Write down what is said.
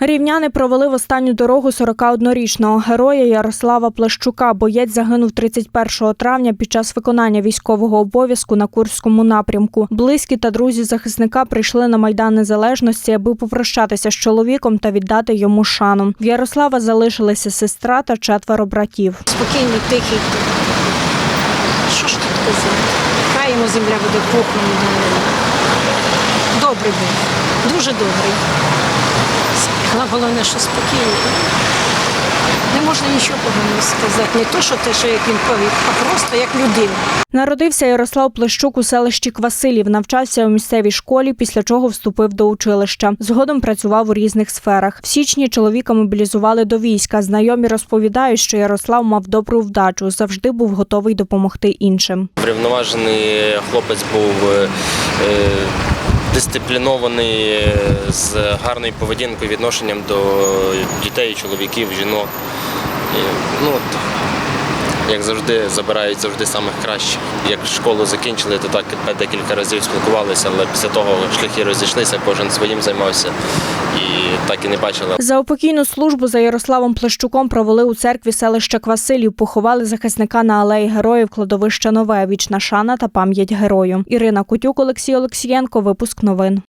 Рівняни провели в останню дорогу 41-річного героя Ярослава Плещука. Боєць загинув 31 травня під час виконання військового обов'язку на Курському напрямку. Близькі та друзі захисника прийшли на майдан незалежності, аби попрощатися з чоловіком та віддати йому шану. В Ярослава залишилися сестра та четверо братів. Спокійний, тихий. Що ж тут казати? Хай йому земля буде пухом. Добрий був, дуже добрий. Але головне, що спокійний. Не можна нічого поганого сказати. Не то, що те, що як він повів, а просто як людина. Народився Ярослав Плещук у селищі Квасилів, навчався у місцевій школі, після чого вступив до училища. Згодом працював у різних сферах. В січні чоловіка мобілізували до війська. Знайомі розповідають, що Ярослав мав добру вдачу, завжди був готовий допомогти іншим. Врівноважений хлопець був е, е, дисциплінований е, з гарною поведінкою, відношенням до дітей, чоловіків, жінок. І, ну, як завжди, забирають завжди самих кращих. Як школу закінчили, то так декілька разів спілкувалися, але після того шляхи розійшлися, кожен своїм займався і так і не бачили. За опокійну службу за Ярославом Плещуком провели у церкві селища Квасилів. Поховали захисника на алеї героїв кладовища Нове. Вічна шана та пам'ять герою. Ірина Кутюк, Олексій Олексієнко. Випуск новин.